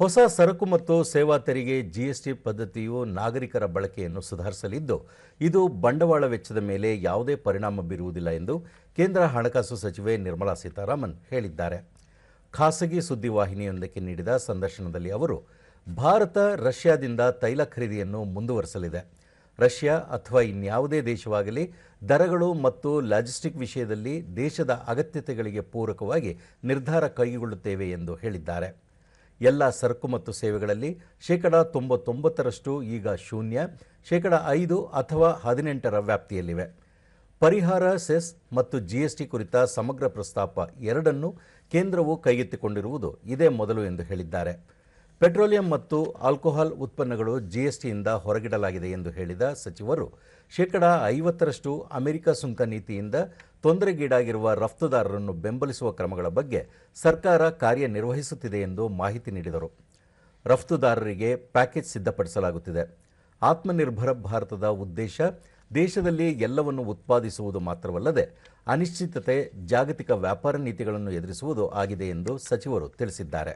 ಹೊಸ ಸರಕು ಮತ್ತು ಸೇವಾ ತೆರಿಗೆ ಜಿಎಸ್ಟಿ ಪದ್ಧತಿಯು ನಾಗರಿಕರ ಬಳಕೆಯನ್ನು ಸುಧಾರಿಸಲಿದ್ದು, ಇದು ಬಂಡವಾಳ ವೆಚ್ಚದ ಮೇಲೆ ಯಾವುದೇ ಪರಿಣಾಮ ಬೀರುವುದಿಲ್ಲ ಎಂದು ಕೇಂದ್ರ ಹಣಕಾಸು ಸಚಿವೆ ನಿರ್ಮಲಾ ಸೀತಾರಾಮನ್ ಹೇಳಿದ್ದಾರೆ. ಖಾಸಗಿ ಸುದ್ದಿವಾಹಿನಿಯೊಂದಕ್ಕೆ ನೀಡಿದ ಸಂದರ್ಶನದಲ್ಲಿ ಅವರು, ಭಾರತ ರಷ್ಯಾದಿಂದ ತೈಲ ಖರೀದಿಯನ್ನು ಮುಂದುವರಿಸಲಿದೆ. ರಷ್ಯಾ ಅಥವಾ ಇನ್ಯಾವುದೇ ದೇಶವಾಗಲಿ, ದರಗಳು ಮತ್ತು ಲಾಜಿಸ್ಟಿಕ್ ವಿಷಯದಲ್ಲಿ ದೇಶದ ಅಗತ್ಯತೆಗಳಿಗೆ ಪೂರಕವಾಗಿ ನಿರ್ಧಾರ ಕೈಗೊಳ್ಳುತ್ತೇವೆ ಎಂದು ಹೇಳಿದ್ದಾರೆ. ಎಲ್ಲ ಸರಕು ಮತ್ತು ಸೇವೆಗಳಲ್ಲಿ ಶೇಕಡ ತೊಂಬತ್ತೊಂಬತ್ತರಷ್ಟು ಈಗ ಶೂನ್ಯ, ಶೇಕಡ ಐದು ಅಥವಾ ಹದಿನೆಂಟರ ವ್ಯಾಪ್ತಿಯಲ್ಲಿವೆ. ಪರಿಹಾರ, ಸೆಸ್ ಮತ್ತು ಜಿಎಸ್ಟಿ ಕುರಿತ ಸಮಗ್ರ ಪ್ರಸ್ತಾಪ ಎರಡನ್ನು ಕೇಂದ್ರವು ಕೈಗೆತ್ತಿಕೊಂಡಿರುವುದು ಇದೇ ಮೊದಲು ಎಂದು ಹೇಳಿದ್ದಾರೆ. ಪೆಟ್ರೋಲಿಯಂ ಮತ್ತು ಆಲ್ಕೋಹಾಲ್ ಉತ್ಪನ್ನಗಳು ಜಿಎಸ್ಟಿಯಿಂದ ಹೊರಗಿಡಲಾಗಿದೆ ಎಂದು ಹೇಳಿದ ಸಚಿವರು, ಶೇಕಡ ಐವತ್ತರಷ್ಟು ಅಮೆರಿಕ ಸುಂಕ ನೀತಿಯಿಂದ ತೊಂದರೆಗೀಡಾಗಿರುವ ರಫ್ತುದಾರರನ್ನು ಬೆಂಬಲಿಸುವ ಕ್ರಮಗಳ ಬಗ್ಗೆ ಸರ್ಕಾರ ಕಾರ್ಯನಿರ್ವಹಿಸುತ್ತಿದೆ ಎಂದು ಮಾಹಿತಿ ನೀಡಿದರು. ರಫ್ತುದಾರರಿಗೆ ಪ್ಯಾಕೇಜ್ ಸಿದ್ಧಪಡಿಸಲಾಗುತ್ತಿದೆ. ಆತ್ಮನಿರ್ಭರ ಭಾರತದ ಉದ್ದೇಶ ದೇಶದಲ್ಲಿ ಎಲ್ಲವನ್ನು ಉತ್ಪಾದಿಸುವುದು ಮಾತ್ರವಲ್ಲದೆ ಅನಿಶ್ಚಿತತೆ, ಜಾಗತಿಕ ವ್ಯಾಪಾರ ನೀತಿಗಳನ್ನು ಎದುರಿಸುವುದು ಆಗಿದೆ ಎಂದು ಸಚಿವರು ತಿಳಿಸಿದ್ದಾರೆ.